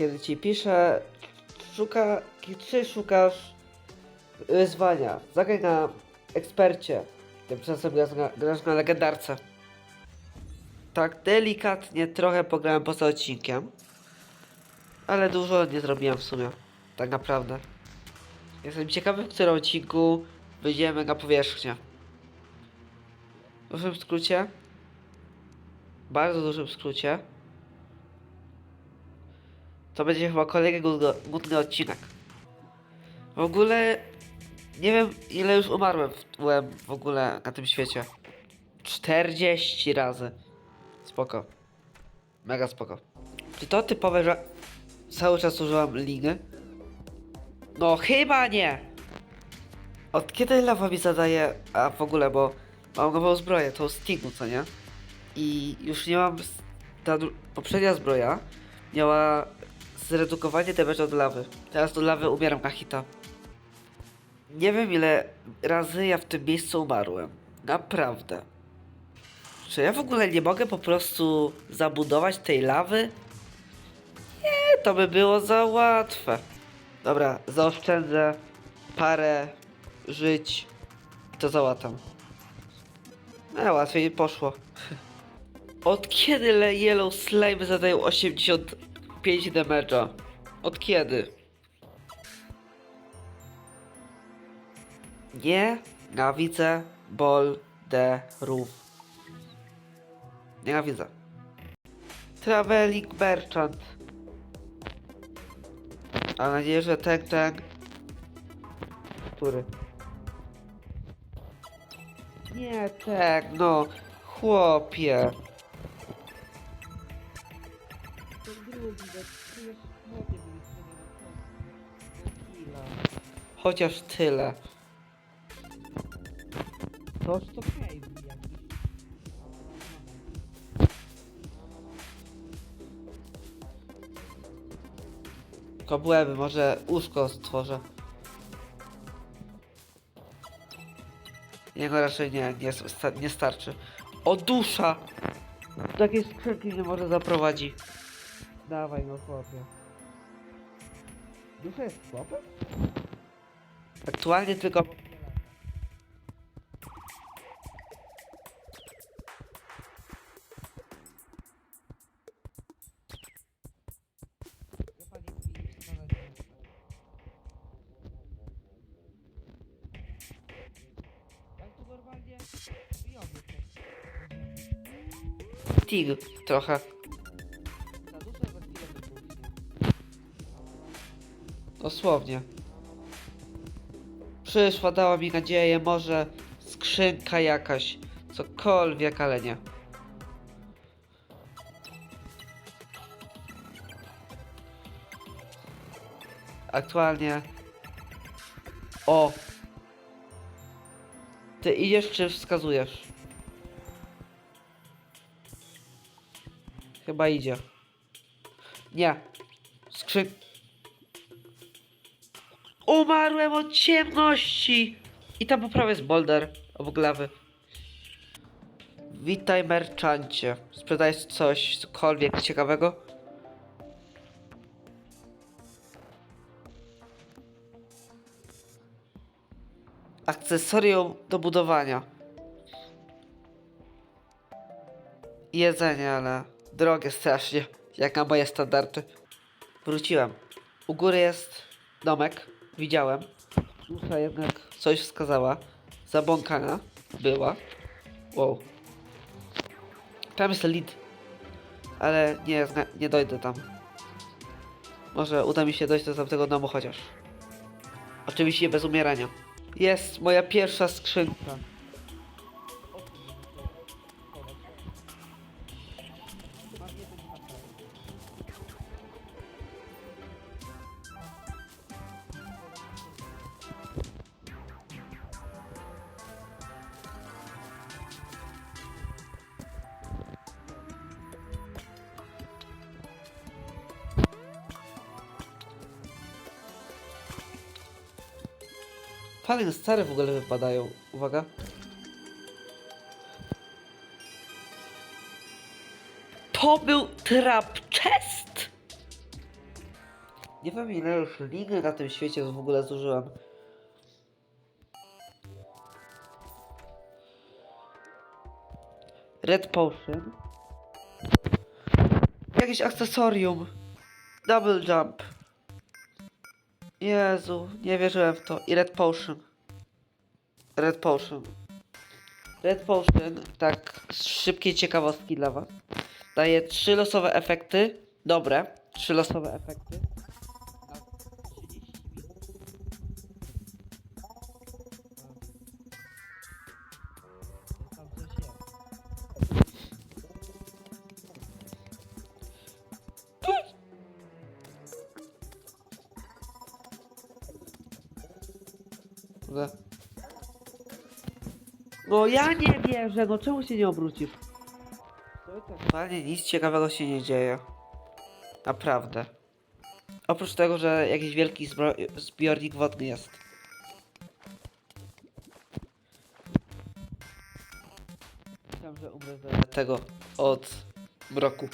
kiedy ci pisze, szuka, czy szukasz wyzwania, zagraj na ekspercie, tymczasem grasz na, grasz na legendarce. Tak delikatnie trochę pograłem poza odcinkiem, ale dużo nie zrobiłem w sumie, tak naprawdę. Jestem ciekawy, w którym odcinku wyjdziemy na powierzchnię. W dużym skrócie, bardzo dużym skrócie, to będzie chyba kolejny nudny odcinek. W ogóle nie wiem ile już umarłem w, w ogóle na tym świecie. 40 razy. Spoko. Mega spoko. Czy to typowe, że cały czas używam liny? No chyba nie. Od kiedy lawa mi zadaje, a w ogóle, bo mam nową zbroję, tą Stingu, co nie? I już nie mam, ta poprzednia zbroja miała zredukowanie damage od lawy. Teraz do lawy umieram na hita. Nie wiem ile razy ja w tym miejscu umarłem. Naprawdę. Czy ja w ogóle nie mogę po prostu zabudować tej lawy? Nie, to by było za łatwe. Dobra, zaoszczędzę parę żyć i to załatam. No, łatwiej poszło. Od kiedy Yellow Slime zadają 85 damage'a? Od kiedy? Nie nienawidzę Bol de Roof. Nienawidzę. Traveling Merchant. Mam nadzieję, że ten, ten... Który? Nie, tak, no. Chłopie. Chociaż tyle. Toż to cave jakiś. Kobłęby, może łóżko stworzę. Jego raczej nie, nie, nie starczy. O dusza! Takiej skrzynki nie może zaprowadzi. Dawaj no chłopie. Dusza jest chłopem? Aktualnie tylko... Tig trochę. Dosłownie. Przyszła, dała mi nadzieję, może skrzynka jakaś, cokolwiek, ale nie. Aktualnie... O! Ty idziesz czy wskazujesz? Chyba idzie. Nie. Skrzyn... Umarłem od ciemności! I tam po prawej jest boulder obok lawy. Witaj merchancie. Sprzedajesz coś, cokolwiek ciekawego? Akcesorium do budowania. Jedzenie, ale drogie strasznie, jak na moje standardy. Wróciłem. U góry jest domek, widziałem. Dusza jednak coś wskazała. Zabłąkana była. Wow. Tam jest lead. Ale nie, nie dojdę tam. Może uda mi się dojść do tamtego domu chociaż. Oczywiście bez umierania. Jest moja pierwsza skrzynka. Fajne stare w ogóle wypadają. Uwaga. To był trap chest! Nie wiem ile już liny na tym świecie w ogóle zużyłem. Red Potion. Jakieś akcesorium. Double jump. Jezu, nie wierzyłem w to. I Red Potion. Red Potion. Red Potion, tak z szybkiej ciekawostki dla was. Daje trzy losowe efekty. Dobre. Trzy losowe efekty. No ja nie wierzę, no czemu się nie obrócisz? Normalnie nic ciekawego się nie dzieje. Naprawdę. Oprócz tego, że jakiś wielki zbiornik wodny jest. Myślałem, że umrę tego od mroku.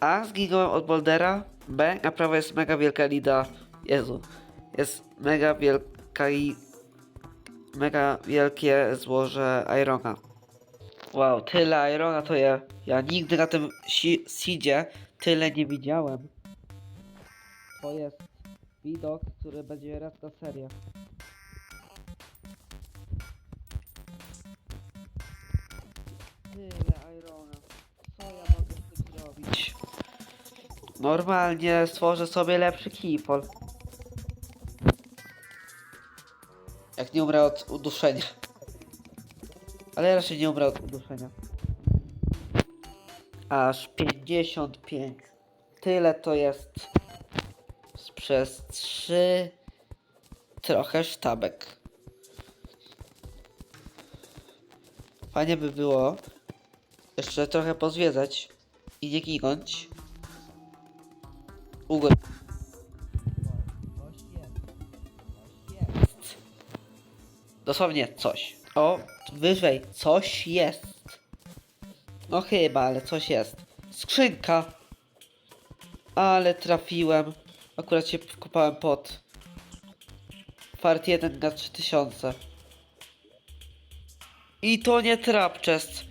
A zginąłem od Boldera. B na prawo jest mega wielka lida. Jezu. Jest mega wielka i mega wielkie złoże Irona. Wow, tyle Irona to ja. Ja nigdy na tym si seedzie tyle nie widziałem. To jest widok, który będzie raz na serię. Tyle Irona. Co ja mogę z tym zrobić? Normalnie stworzę sobie lepszy keypol. Jak nie umrę od uduszenia. Ale raczej nie umrę od uduszenia. Aż 55. Tyle to jest przez 3 trochę sztabek. Fajnie by było jeszcze trochę pozwiedzać i nie ginąć. Ugod. Dosłownie coś. O, wyżej, coś jest. No chyba, ale coś jest. Skrzynka. Ale trafiłem. Akurat się wkopałem pod. Fart 1 na 3000. I to nie trap chest.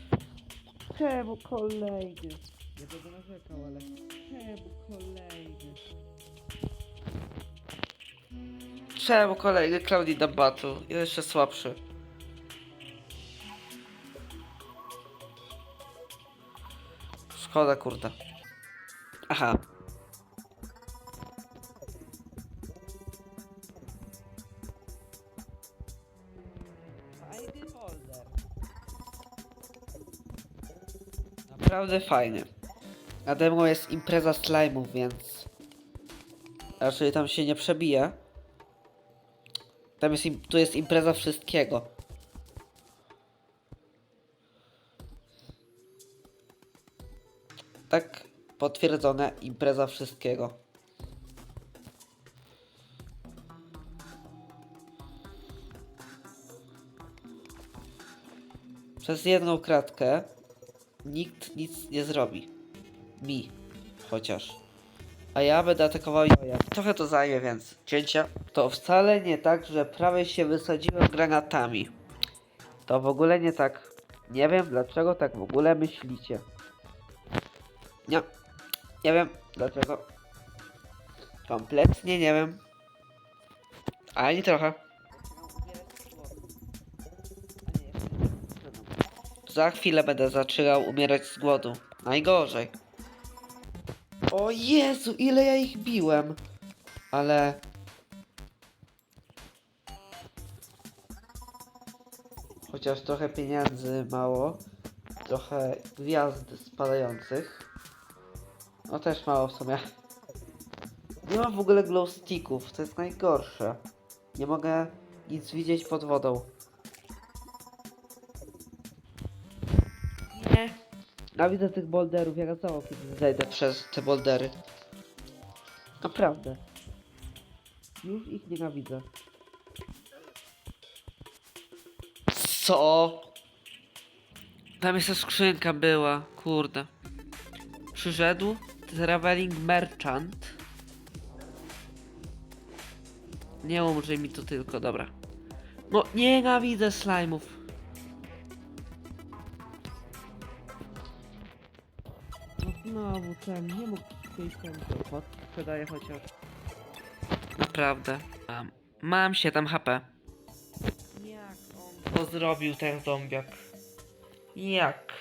Czemu kolejny? Nie będę narzekał, ale czemu kolejny? Czemu kolejny Cloudy na Battle? Jeszcze słabszy. Szkoda, kurde. Aha. Naprawdę fajny. Na demo jest impreza slime'ów, więc... Raczej tam się nie przebije. Tam jest, tu jest impreza wszystkiego. Tak potwierdzone impreza wszystkiego. Przez jedną kratkę nikt nic nie zrobi. Mi. Chociaż. A ja będę atakował. Trochę to zajmie, więc cięcia. To wcale nie tak, że prawie się wysadziłem granatami. To w ogóle nie tak. Nie wiem dlaczego tak w ogóle myślicie. Nie. Nie wiem dlaczego. Kompletnie nie wiem. Ani trochę. Za chwilę będę zaczynał umierać z głodu. Najgorzej. O Jezu, ile ja ich biłem. Ale... Chociaż trochę pieniędzy mało. Trochę gwiazd spadających. No też mało w sumie. Nie mam w ogóle glow sticków, to jest najgorsze. Nie mogę nic widzieć pod wodą. Nie. Nienawidzę tych bolderów, jak cało kiedy zejdę przez te boldery. Naprawdę. Już ich nienawidzę. Co? Tam jeszcze skrzynka była, kurde. Przyszedł Traveling Merchant. Nie umrze mi to tylko, dobra. No, nienawidzę slajmów. No znowu ten, nie mógł tej ten to sprzedaje chociaż. Naprawdę. Mam, mam 7 HP. To zrobił ten zombiak? Jak?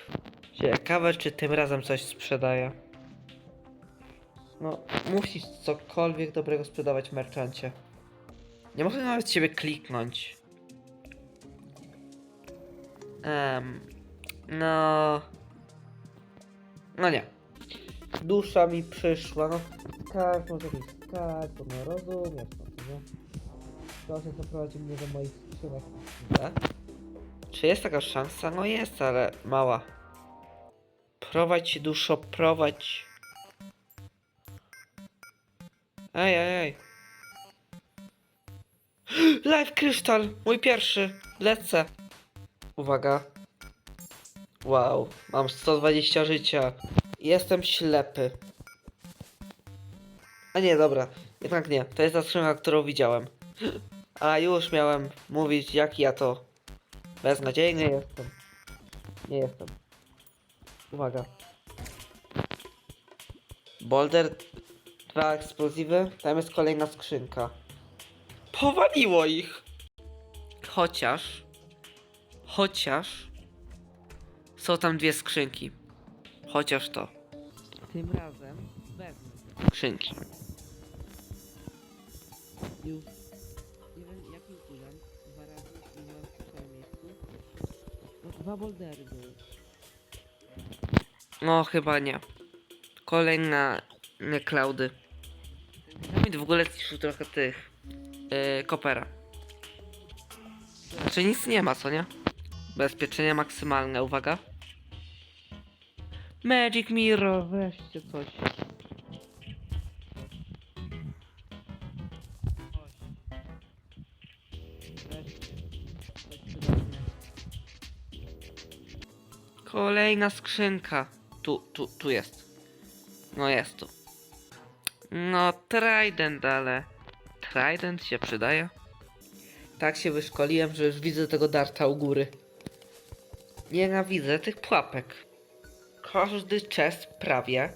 Ciekawe, czy tym razem coś sprzedaje. No, musisz cokolwiek dobrego sprzedawać merchancie. Nie mogę nawet ciebie kliknąć. Em, no... No nie. Dusza mi przyszła, no. Skarb, może jakiś skarb, to no rozumiesz, no nie? Proszę zaprowadzi mnie do moich skrzynek. Tak? Czy jest taka szansa? No jest, ale mała. Prowadź duszo, prowadź. Ej, ej, ej. Live kryształ! Mój pierwszy! Lecę! Uwaga. Wow, mam 120 życia. Jestem ślepy. A nie, dobra. Jednak nie. To jest ta skrzynka, którą widziałem. A już miałem mówić, jak ja to beznadziejny jestem. Nie jestem. Uwaga. Boulder, dwa eksplozywy, tam jest kolejna skrzynka. Powaliło ich! Chociaż... Chociaż... Są tam dwie skrzynki. Chociaż to. Tym razem wezmę skrzynki. Już. Były. No chyba nie. Kolejna nie, klaudy. Dynamit w ogóle zniszczył trochę tych yy, kopera. Znaczy nic nie ma, co nie? Bezpieczenie maksymalne, uwaga. Magic Mirror, weźcie coś. Kolejna skrzynka. Tu, tu, tu jest. No jest tu. No, Trident, ale... Trident się przydaje? Tak się wyszkoliłem, że już widzę tego darta u góry. Nienawidzę tych pułapek. Każdy chest prawie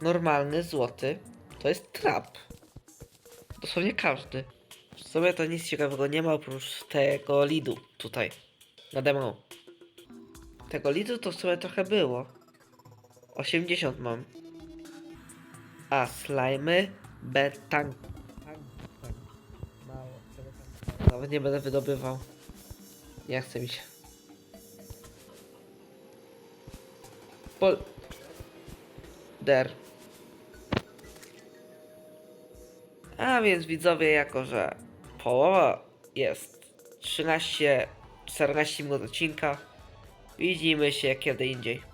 normalny, złoty, to jest trap. Dosłownie każdy. W sumie to nic ciekawego nie ma oprócz tego lidu tutaj. Nade mną. Tego lidu to w sumie trochę było. 80 mam. A slimy betang. Mało. Nawet nie będę wydobywał. Nie chce mi się. Pol... Der. A więc widzowie, jako że połowa jest 13-14 minut odcinka, widzimy się kiedy indziej.